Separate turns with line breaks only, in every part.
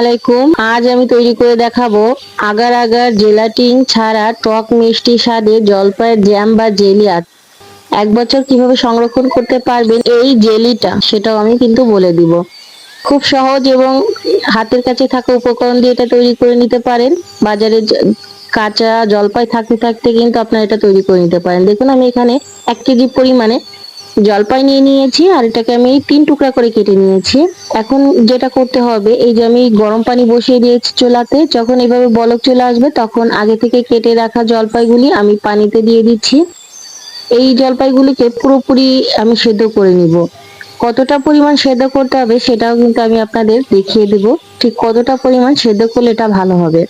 আলাইকুম। আজ আমি তৈরি করে দেখাবো আগার আগার জেলাটিন ছাড়া টক মিষ্টি স্বাদে জলপাইয়ের জ্যাম বা জেলি আর্ট এক বছর কীভাবে সংরক্ষণ করতে পারবেন এই জেলিটা সেটাও আমি কিন্তু বলে দিব। খুব সহজ এবং হাতের কাছে থাকা উপকরণ দিয়ে এটা তৈরি করে নিতে পারেন। বাজারে কাঁচা জলপাই থাকতে থাকতে কিন্তু আপনারা এটা তৈরি করে নিতে পারেন। দেখুন আমি এখানে এক কেজি পরিমাণে জলপাই নিয়ে নিয়েছি আর এটাকে আমি তিন টুকরা করে কেটে নিয়েছি। এখন যেটা করতে হবে, এই যে আমি গরম পানি বসিয়ে দিয়েছি চোলাতে, যখন এভাবে বলক চলে আসবে তখন আগে থেকে কেটে রাখা জলপাইগুলি আমি পানিতে দিয়ে দিচ্ছি। এই জলপাইগুলিকে পুরোপুরি আমি সেদ্ধ করে নিব। কতটা পরিমাণ সেদ্ধ করতে হবে সেটাও কিন্তু আমি আপনাদের দেখিয়ে দিব। ঠিক কতটা পরিমাণ সেদ্ধ করলে এটা ভালো হবে।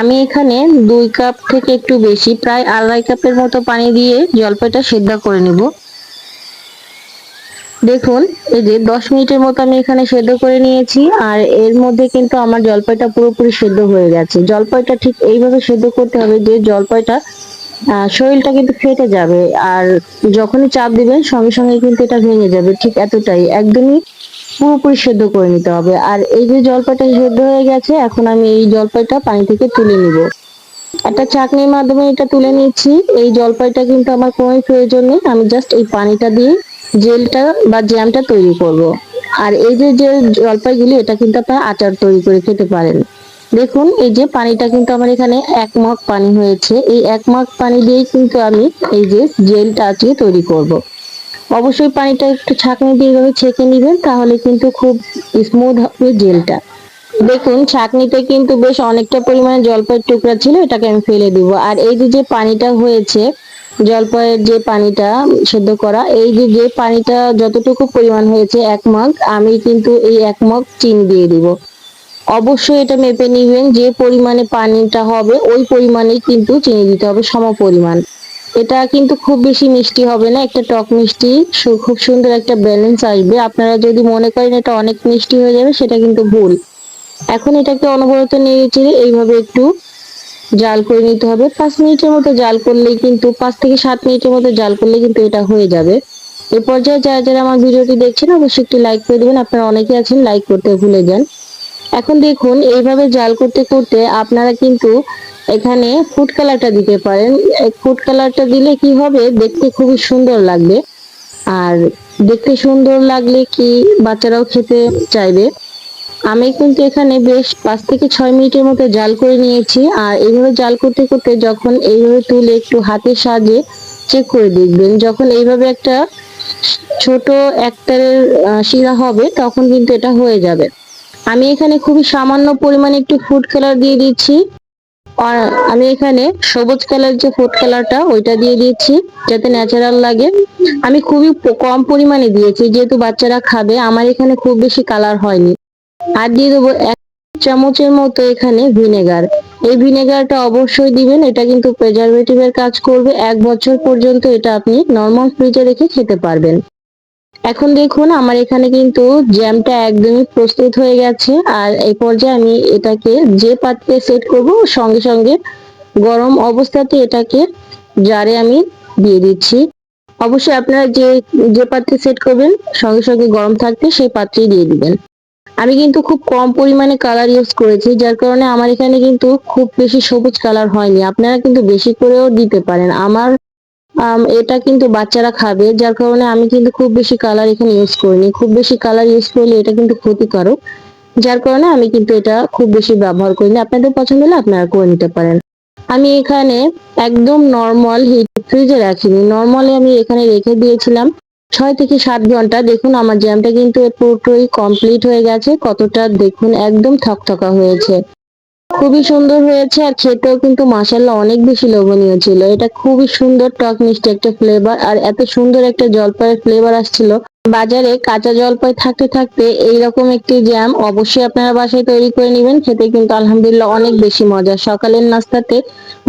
আমি এখানে দুই কাপ থেকে একটু বেশি, প্রায় আড়াই কাপের মতো পানি দিয়ে জলপাইটা সেদ্ধ করে নিব। দেখুন, এই যে দশ মিনিটের মতো আমি এখানে সেদ্ধ করে নিয়েছি, আর এর মধ্যে কিন্তু আমার জলপাইটা পুরোপুরি সেদ্ধ হয়ে গেছে। জলপাইটা ঠিক এইভাবে সেদ্ধ করতে হবে যে জলপাইটা শরীরটা কিন্তু ফেটে যাবে, আর যখনই চাপ দিবেন সঙ্গে সঙ্গে কিন্তু এটা ভেঙে যাবে, ঠিক এতটাই। একদমই পুরোপুরি সেদ্ধ করে নিতে হবে। আর এই যে জলপাইটা সেদ্ধ হয়ে গেছে, এখন আমি এই জলপাইটা পানি থেকে তুলে নিব। একটা চাকনির মাধ্যমে এটা তুলে নিচ্ছি। এই জলপাইটা কিন্তু আমার কোনো প্রয়োজন নেই, আমি জাস্ট এই পানিটা দিয়ে জেলটা বা জ্যামটা তৈরি করব। আর এই যে যে জলপাইগুলি, এটা কিন্তু আপনারা আচার তৈরি করে খেতে পারেন দেখুন, এই যে পানিটা কিন্তু আমার এখানে এক মগ পানি হয়েছে এই এক মগ পানি দিয়েই কিন্তু আমি এই যে জেলটা আজকে তৈরি করব। অবশ্যই পানিটা একটু ছাঁকনি দিয়ে এভাবে ছেঁকে নিবেন, তাহলে কিন্তু খুব স্মুথ হবে জেলটা দেখুন, ছাঁকনিতে কিন্তু বেশ অনেকটা পরিমাণে জলপাইয়ের টুকরা ছিল, এটাকে আমি ফেলে দিব আর এই যে যে পানিটা হয়েছে জলপাইয়ের যে পানিটা সেদ্ধ করা, এই যে পানিটা যতটুকু পরিমাণ হয়েছে এক মগ, আমি কিন্তু এই এক মগ চিনি দিয়ে দিব। অবশ্যই এটা মেপে নিবেন, যে পরিমাণে পানিটা হবে, ওই পরিমাণেই কিন্তু চিনি দিতে হবে সম পরিমাণ এটা কিন্তু খুব বেশি মিষ্টি হবে না, একটা টক মিষ্টি খুব সুন্দর একটা ব্যালেন্স আসবে। আপনারা যদি মনে করেন এটা অনেক মিষ্টি হয়ে যাবে, সেটা কিন্তু ভুল। এখন এটাকে অনবরত চেড়ে এইভাবে একটু জাল করে নিতে হবে। পাঁচ মিনিটের মতো জাল করলেই কিন্তু, পাঁচ থেকে সাত মিনিটের মতো জাল করলে কিন্তু এটা হয়ে যাবে। এই পর্যায়ে যারা যারা আমার ভিডিওটি দেখছেন, অবশ্যই একটি লাইক করে দেবেন। আপনারা অনেকে আছেন লাইক করতে ভুলে যান। এখন দেখুন, এইভাবে জাল করতে করতে আপনারা কিন্তু এখানে ফুড কালারটা দিতে পারেন। ফুড কালারটা দিলে কি হবে? দেখতে খুবই সুন্দর লাগবে। আর দেখতে সুন্দর লাগলে কি বাচ্চারাও খেতে চাইবে? আমি কিন্তু এখানে বেশ পাঁচ থেকে ছয় মিনিটের মতো জাল করে নিয়েছি। আর এইভাবে জাল করতে করতে যখন এইভাবে তুলে একটু হাতের সাহায্যে চেক করে দেখবেন, যখন এইভাবে একটা ছোট একটারের শিরা হবে, তখন কিন্তু এটা হয়ে যাবে। আমি এখানে খুবই সামান্য পরিমাণে একটু ফুড কালার দিয়ে দিচ্ছি। আর আমি এখানে সবুজ কালার যে ফুড কালারটা ওইটা দিয়ে দিচ্ছি, যাতে ন্যাচারাল লাগে। আমি খুবই কম পরিমাণে দিয়েছি, যেহেতু বাচ্চারা খাবে, আমার এখানে খুব বেশি কালার হয়নি। আর দিয়ে দেবো এক চামচের মতো এখানে ভিনেগার। এই ভিনেগারটা অবশ্যই দিবেন, এটা কিন্তু প্রেজারভেটিভের কাজ করবে। এক বছর পর্যন্ত এটা আপনি নর্মাল ফ্রিজে রেখে খেতে পারবেন। এখন দেখুন, আমার এখানে কিন্তু জ্যামটা একদমই প্রস্তুত হয়ে গেছে। আর এই পর্যায়ে আমি এটাকে যে পাত্রে সেট করব, সঙ্গে সঙ্গে গরম অবস্থাতে এটাকে জারে আমি দিয়ে দিচ্ছি। অবশ্যই আপনারা যে যে পাত্রে সেট করবেন, সঙ্গে সঙ্গে গরম থাকতে সেই পাত্রেই দিয়ে দিবেন। আমি কিন্তু খুব কম পরিমাণে কালার ইউজ করেছি, যার কারণে আমার এখানে কিন্তু খুব বেশি সবুজ কালার হয়নি। আপনারা কিন্তু বেশি করেও দিতে পারেন। আমার এটা কিন্তু বাচ্চারা খাবে, যার কারণে আমি কিন্তু খুব বেশি কালার এখানে ইউজ করিনি। খুব বেশি কালার ইউজ করলে এটা কিন্তু ক্ষতিকারক, যার কারণে আমি কিন্তু এটা খুব বেশি ব্যবহার করিনি। আপনাদের পছন্দ হলে আপনারা করে নিতে পারেন। আমি এখানে একদম নর্মাল হিট ফ্রিজে রাখিনি। নর্মালি আমি এখানে রেখে দিয়েছিলাম। ছয় থেকে সাত ঘণ্টা। দেখুন, আমার জ্যামটা কিন্তু পুরোটাই কমপ্লিট হয়ে গেছে। কতটা দেখুন, একদম থকথকা হয়েছে। খুবই সুন্দর হয়েছে আর খেতেও কিন্তু মাসাল্লাহ অনেক বেশি লোভনীয় ছিল। এটা খুবই সুন্দর টক মিষ্টি একটা ফ্লেভার আর এত সুন্দর একটা জলপাইয়ের ফ্লেভার আসছিল। বাজারে কাঁচা জলপাই থাকতে থাকতে এইরকম একটি জ্যাম অবশ্যই আপনারা বাসায় তৈরি করে নেবেন। খেতে কিন্তু আলহামদুলিল্লাহ অনেক বেশি মজা সকালের নাস্তাতে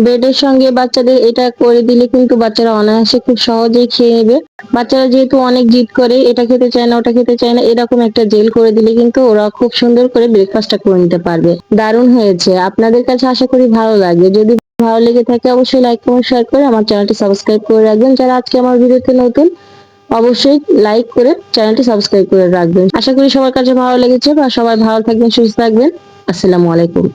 ব্রেডের সঙ্গে বাচ্চাদের এটা করে দিলে কিন্তু বাচ্চারা অনায়াসে খুব সহজেই খেয়ে নেবে। বাচ্চারা যেহেতু অনেক জিদ করে, এটা খেতে চায় না, ওটা খেতে চায় না, এরকম একটা জেল করে দিলে কিন্তু ওরা খুব সুন্দর করে ব্রেকফাস্টটা করে নিতে পারবে। দারুণ হয়েছে। আপনাদের কাছে আশা করি ভালো লাগবে। যদি ভালো লেগে থাকে, অবশ্যই লাইক কমেন্ট শেয়ার করে আমার চ্যানেলটি সাবস্ক্রাইব করে রাখবেন। যারা আজকে আমার ভিডিওতে নতুন অবশ্যই লাইক করে চ্যানেলটি সাবস্ক্রাইব করে রাখবেন। আশা করি সবার কাছে ভালো লেগেছে, বা সবাই ভালো থাকবেন, সুস্থ থাকবেন। আসসালামু আলাইকুম।